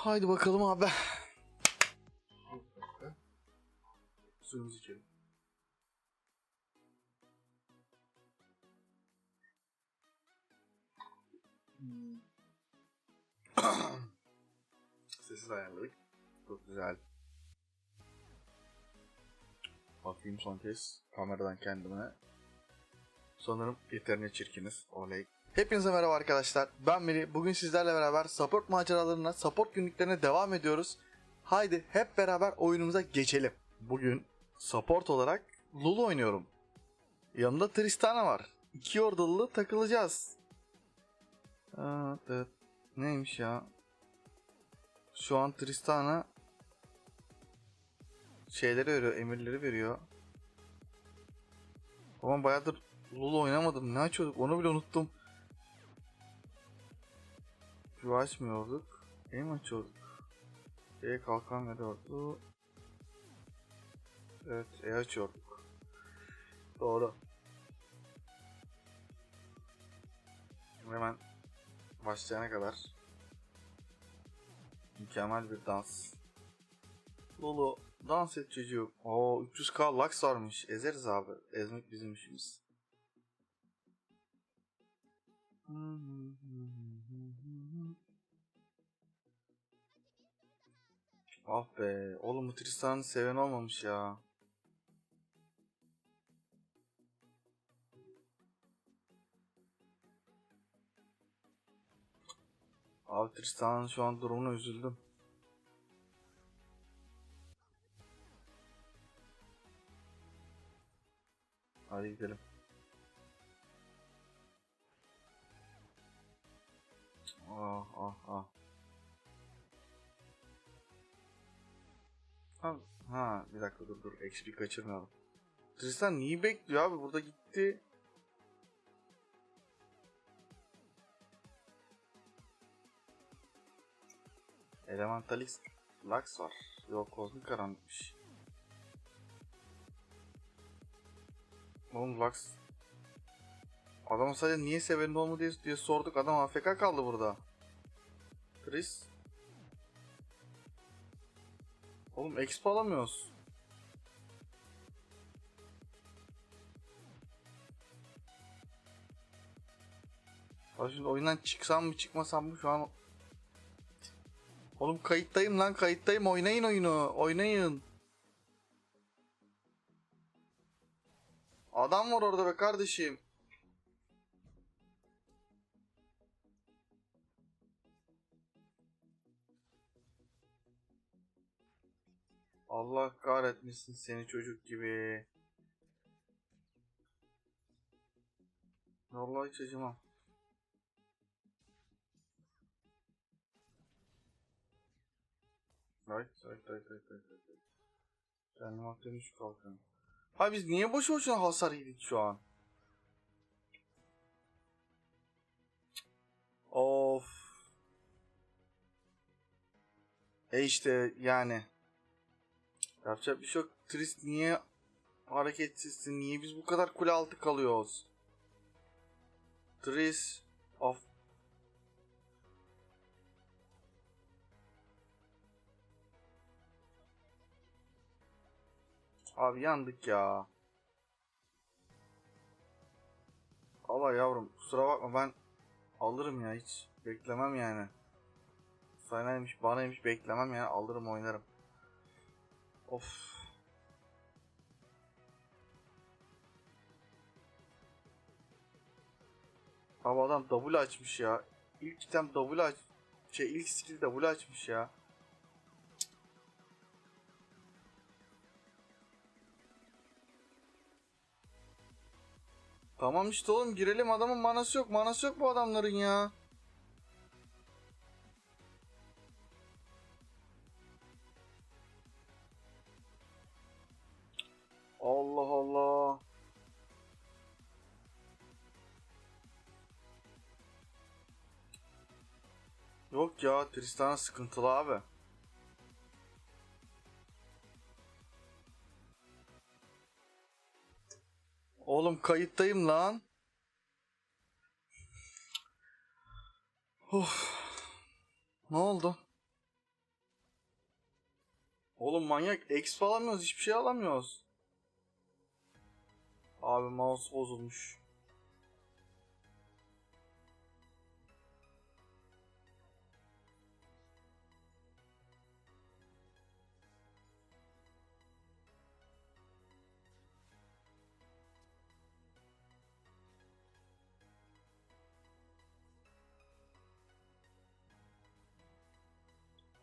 Haydi bakalım abi. Suyumuzu içelim. Hmm. Sessiz ayarladık. Çok güzel. Bakayım son kez kameradan kendime. Sanırım yeterince çirkiniz. Oley. Hepinize merhaba arkadaşlar. Ben Meri. Bugün sizlerle beraber support maceralarına, support günlüklerine devam ediyoruz. Haydi hep beraber oyunumuza geçelim. Bugün support olarak Lulu oynuyorum. Yanımda Tristana var. İki ordalı takılacağız. Evet. Neymiş ya? Şu an Tristana şeyleri veriyor, emirleri veriyor. Ama bayağıdır Lulu oynamadım. Ne açıyorduk onu bile unuttum. Şu açmıyorduk. E mi açıyorduk? E kalkan veriyordu. Evet E açıyorduk. Doğru. Hemen başlayana kadar mükemmel bir dans. Lulu dans et çocuğum. Oo 300k lux varmış. Ezeriz abi. Ezmek bizim işimiz. Ah be. Oğlum bu Tristan'ın seven olmamış ya. Abi Tristan'ın şu an durumuna üzüldüm. Hadi gidelim. Ha, ha bir dakika dur dur XP kaçırmayalım. Tristan niye bekliyor abi burada gitti. Elementalist Lux var. Yok kozmik karanlıkmış. Oğlum Lux Adam sadece niye severinde olma diye, diye sorduk. Adam AFK kaldı burada. Chris. Oğlum exp alamıyoruz. Abi şimdi oyundan çıksam mı çıkmasam mı şu an Oğlum kayıttayım lan kayıttayım oynayın oyunu oynayın. Adam var orada be kardeşim. Allah kahretmesin seni çocuk gibi. Vallahi hiç acımam. Right, right, right, right, right. right. Kendim aktarın şu kalkanı. Ha biz niye boş boşuna hasar yedik şu an? Of. E işte yani. Yapacak bir şey yok. Trist niye hareketsizsin? Niye biz bu kadar kule altı kalıyoruz? Tris of Abi yandık ya. Allah yavrum kusura bakma ben alırım ya hiç beklemem yani. Sanaymış banaymış beklemem yani alırım oynarım. Of. Abi adam double açmış ya. İlk item double aç. Şey ilk skill double açmış ya. Tamam işte oğlum girelim adamın manası yok. Manası yok bu adamların ya. Yok ya Tristana sıkıntılı abi. Oğlum kayıttayım lan. Of. Ne oldu? Oğlum manyak. Exp alamıyoruz. Hiçbir şey alamıyoruz. Abi mouse bozulmuş.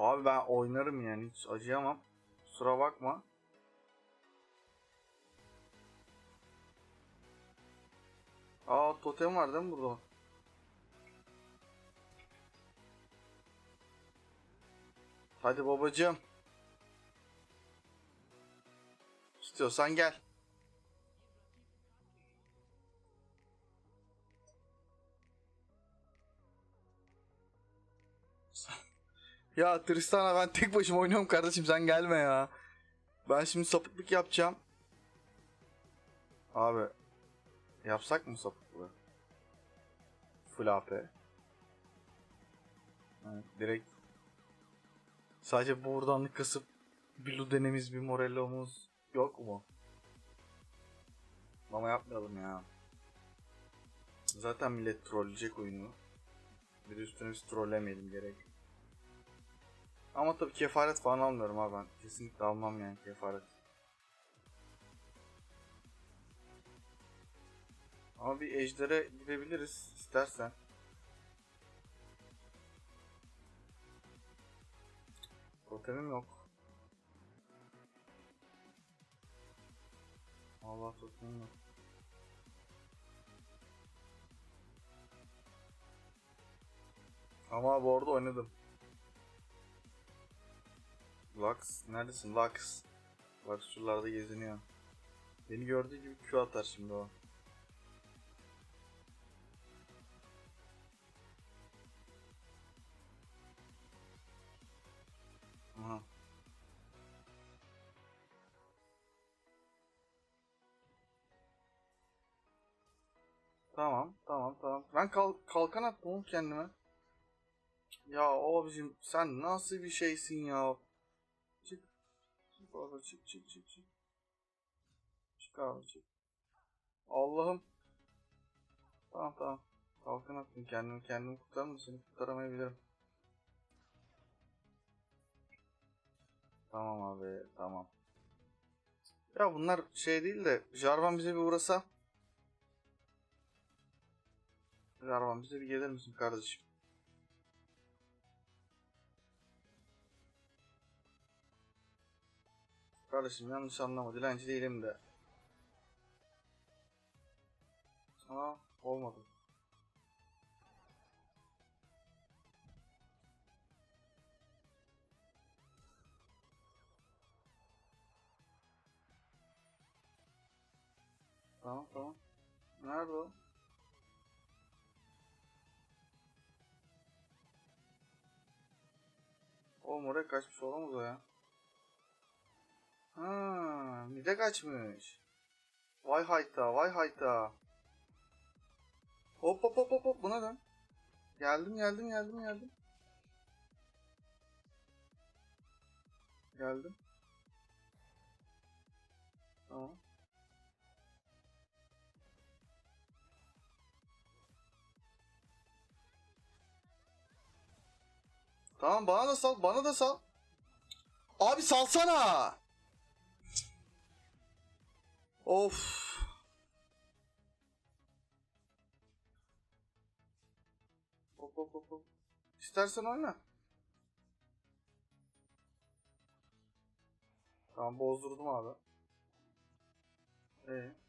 Abi ben oynarım yani hiç acıyamam. Kusura bakma. Aa totem var değil mi burada? Hadi babacığım. İstiyorsan gel. Ya Tristana ben tek başıma oynuyorum kardeşim sen gelme ya. Ben şimdi sapıklık yapacağım. Abi yapsak mı sapıklığı? Full. Evet, direkt sadece buradanlık kasıp bir Luden'imiz bir Morello'muz yok mu? Ama yapmayalım ya. Zaten millet trolleyecek oyunu. Bir üstüne biz trollemeyelim gerek. Ama tabii kefaret falan almıyorum abi ben. Kesinlikle almam yani kefaret. Ama bir ejdere gidebiliriz istersen. Totemim yok. Allah totemim yok. Ama bu arada oynadım. Lux neredesin Lux? Lux şuralarda geziniyor. Beni gördüğü gibi Q atar şimdi o. Aha. Tamam, tamam, tamam. Ben kal kalkan attım kendime. Ya abicim sen nasıl bir şeysin ya? Çık. Çık çık çık çık çık. Abi çık. Allah'ım. Tamam tamam. Kalkan attım kendimi kendimi kurtarım da seni kurtaramayabilirim. Tamam abi tamam. Ya bunlar şey değil de Jarvan bize bir uğrasa. Jarvan bize bir gelir misin kardeşim? Kardeşim yanlış anlama dilenci değilim de. Aa olmadı. Tamam tamam. Nerede o? Oğlum oraya kaçmış olamaz o ya. Ha, mide kaçmış. Vay hayta, vay hayta. Hop hop hop hop hop buna dön. Geldim geldim geldim geldim. Geldim. Tamam. Tamam bana da sal, bana da sal. Abi salsana. Of. Hop hop hop hop. İstersen oyna. Tamam bozdurdum abi. Ee.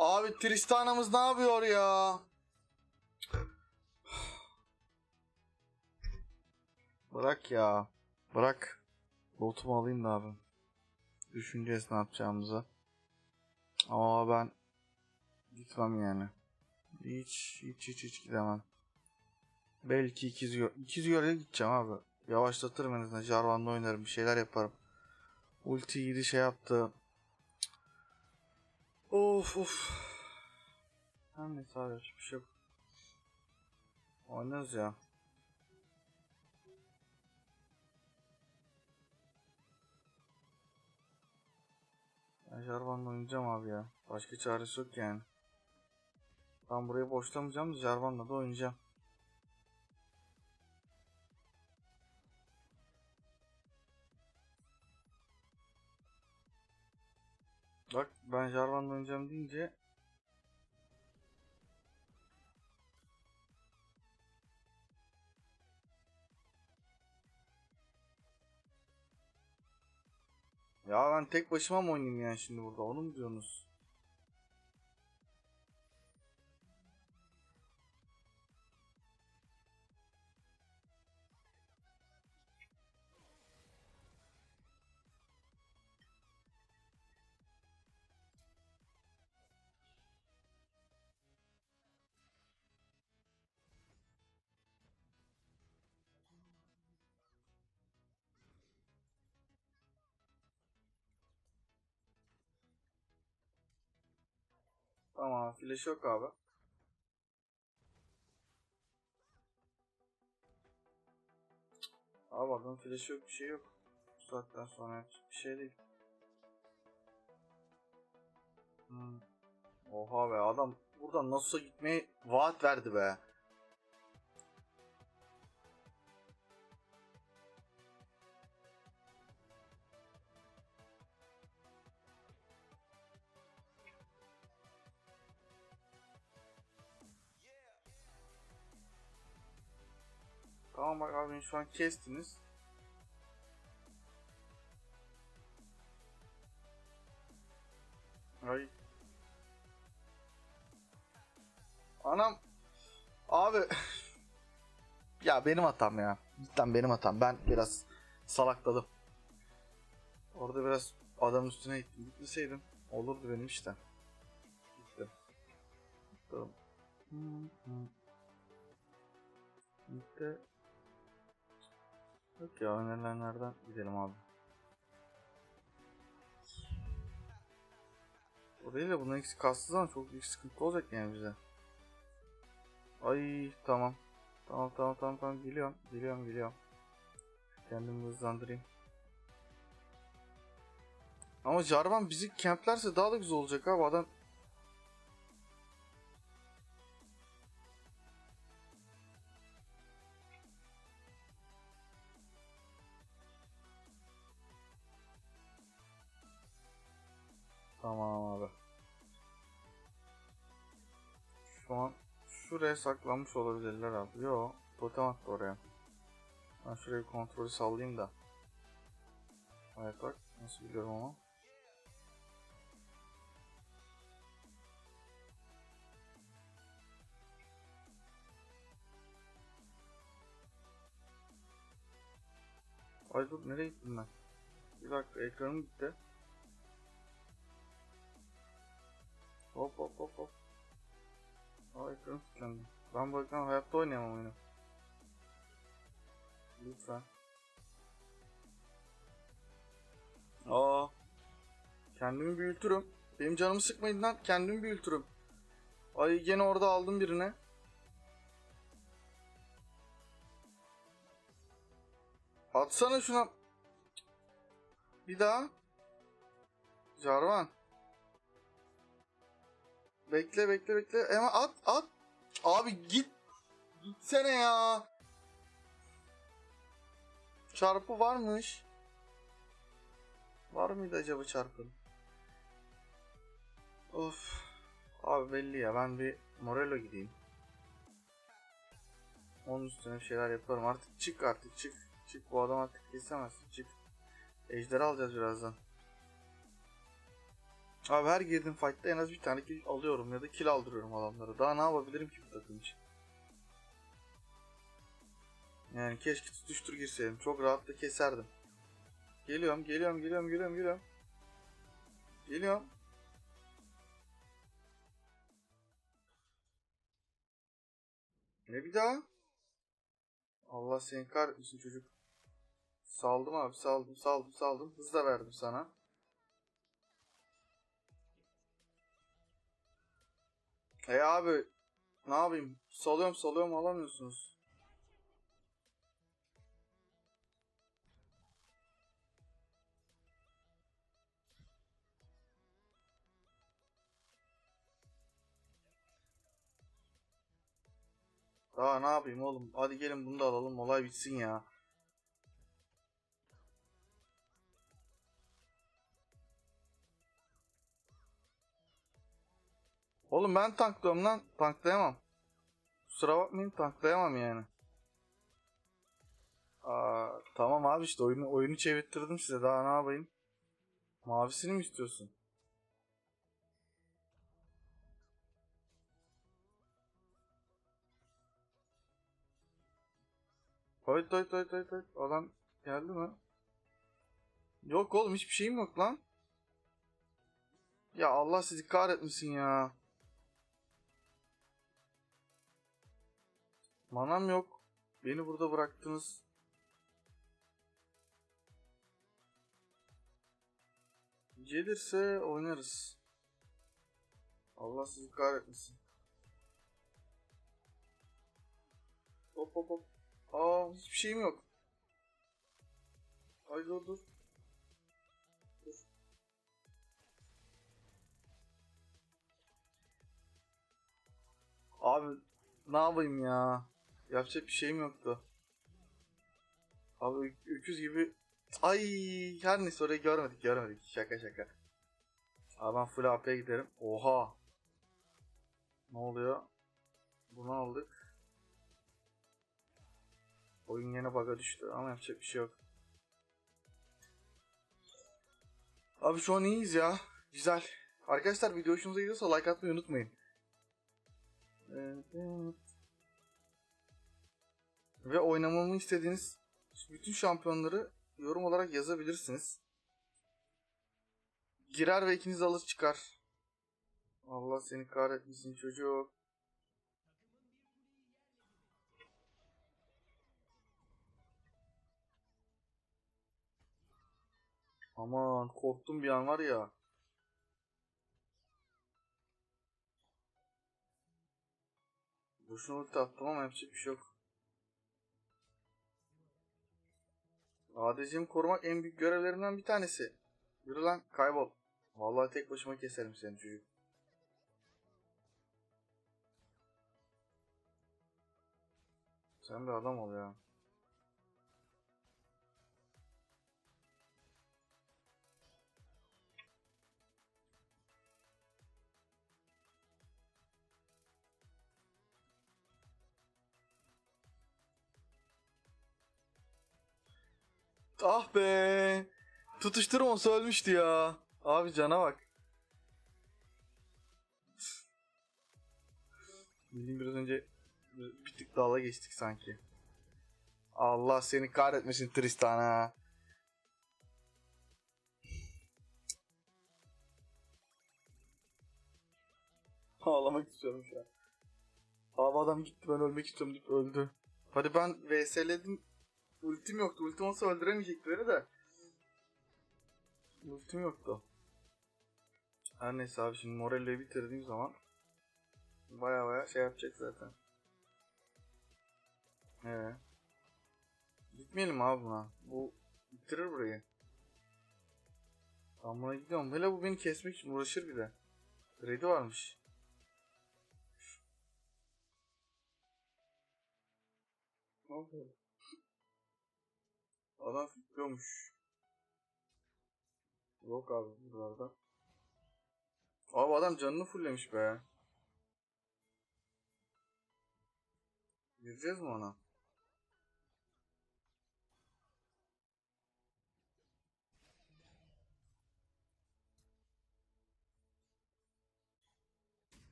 Abi Tristana'mız ne yapıyor ya? Bırak ya. Bırak. Botumu alayım da abi. Düşüneceğiz ne yapacağımızı. Ama ben gitmem yani. Hiç hiç hiç hiç gidemem. Belki ikiz gö ikiz göre gideceğim abi. Yavaşlatırım en azından. Jarvan'da oynarım. Bir şeyler yaparım. Ulti iyiydi şey yaptı. Of of. Her neyse abi hiçbir şey yok. Oynarız ya. Ben Jarvan'la oynayacağım abi ya. Başka çaresi yok yani. Ben burayı boşlamayacağım Jarvan'la da oynayacağım. Bak ben Jarvan'la oynayacağım deyince Ya ben tek başıma mı oynayayım yani şimdi burada onu mu diyorsunuz? Tamam flash yok abi. Abi adamın flash yok bir şey yok. Bu saatten sonra bir şey değil. Hmm. Oha be adam buradan nasılsa gitmeye vaat verdi be. Tamam bak abi şu an kestiniz. Ay. Anam. Abi. ya benim hatam ya. Cidden benim hatam. Ben biraz salakladım. Orada biraz adam üstüne gittim. Gitmeseydim olurdu benim işte. Gittim. Tamam. Gitti. Yok ya önerilenlerden gidelim abi. O değil de bunun eksik kastı zaman çok büyük sıkıntı olacak yani bize. Ay tamam. Tamam tamam tamam tamam geliyorum. Geliyorum geliyorum. Kendimi hızlandırayım. Ama Jarvan bizi kemplerse daha da güzel olacak abi adam. Tamam abi. Şu an şuraya saklanmış olabilirler abi. Yo, totem attı oraya. Ben şurayı kontrolü sallayayım da. Evet bak nasıl biliyorum ama. Ay dur nereye gittim ben? Bir dakika ekranım gitti. Hop hop hop hop. Aa ekranım kilitlendi. Ben bu ekran hayatta oynayamam oyunu. Lütfen. Aa. Kendimi büyütürüm. Benim canımı sıkmayın lan. Kendimi büyütürüm. Ay gene orada aldım birine. Atsana şuna. Bir daha. Jarvan. Bekle bekle bekle. Hemen at at. Abi git. Gitsene ya. Çarpı varmış. Var mıydı acaba çarpın? Of. Abi belli ya ben bir Morello gideyim. Onun üstüne şeyler yaparım. Artık çık artık çık. Çık bu adam artık kesemezsin çık. Ejderi alacağız birazdan. Abi her girdiğim fight'ta en az bir tane kill alıyorum ya da kill aldırıyorum adamlara. Daha ne yapabilirim ki bu takım için? Yani keşke tutuştur girseydim. Çok rahat da keserdim. Geliyorum, geliyorum, geliyorum, geliyorum, geliyorum. Geliyorum. Ne bir daha? Allah seni kahretmesin çocuk. Saldım abi saldım saldım saldım. Hız da verdim sana. E abi ne yapayım? Salıyorum salıyorum alamıyorsunuz. Daha ne yapayım oğlum? Hadi gelin bunu da alalım. Olay bitsin ya. Oğlum ben tanklıyorum lan. Tanklayamam. Kusura bakmayın tanklayamam yani. Aa, tamam abi işte oyunu oyunu çevirttirdim size. Daha ne yapayım? Mavisini mi istiyorsun? Hayt hayt hayt hayt hayt. Adam geldi mi? Yok oğlum hiçbir şeyim yok lan. Ya Allah sizi kahretmesin ya. Manam yok. Beni burada bıraktınız. Gelirse oynarız. Allah sizi kahretmesin. Hop hop hop. Aa hiçbir şeyim yok. Ay dur dur. Abi ne yapayım ya? Yapacak bir şeyim yoktu. Abi öküz gibi Ay her neyse orayı görmedik görmedik. Şaka şaka. Abi ben full AP'ye giderim. Oha. Ne oluyor? Bunu aldık. Oyun yine bug'a düştü ama yapacak bir şey yok. Abi şu an iyiyiz ya. Güzel. Arkadaşlar video hoşunuza gidiyorsa like atmayı unutmayın. Evet. Ve oynamamı istediğiniz bütün şampiyonları yorum olarak yazabilirsiniz. Girer ve ikiniz alır çıkar. Allah seni kahretmesin çocuk. Aman korktum bir an var ya. Boşuna ulti attım ama yapacak bir şey yok. ADC'mi korumak en büyük görevlerimden bir tanesi. Yürü lan kaybol. Vallahi tek başıma keserim seni çocuk. Sen bir adam ol ya. Ah be. Tutuşturmasa ölmüştü ya. Abi cana bak. Bildiğim biraz önce bir tık dala geçtik sanki. Allah seni kahretmesin Tristan ha. Ağlamak istiyorum şu an. Abi adam gitti ben ölmek istiyorum deyip öldü. Hadi ben VS'ledim. Ultim yoktu. Ultim olsa öldüremeyecekti beni de. Ultim yoktu. Her neyse abi şimdi Morello'yu bitirdiğim zaman baya baya şey yapacak zaten. Ee. Gitmeyelim abi buna. Bu bitirir burayı. Ben buna gidiyorum. Hele bu beni kesmek için uğraşır bir de. Ready varmış. Ne oldu? Adam fikriyormuş. Yok abi buralarda. Abi adam canını fulllemiş be. Gireceğiz mi ona?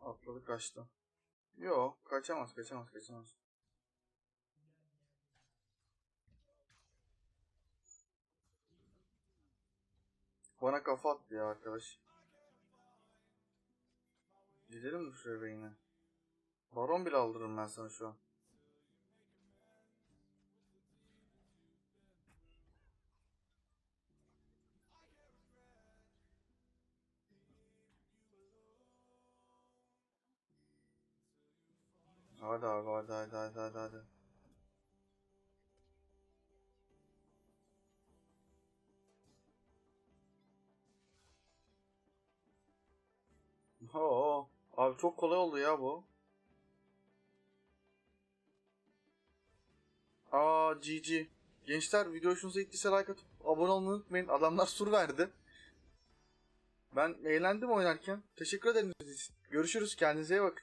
Atladı kaçtı. Yok kaçamaz kaçamaz kaçamaz. Bana kafa attı ya arkadaş. Gidelim mi şuraya beyine? Baron bile aldırırım ben sana şu an. Hadi abi hadi hadi hadi hadi. hadi. Oo, abi çok kolay oldu ya bu. Aa GG. Gençler video hoşunuza gittiyse like atıp abone olmayı unutmayın. Adamlar sur verdi. Ben eğlendim oynarken. Teşekkür ederim. Görüşürüz. Kendinize iyi bakın.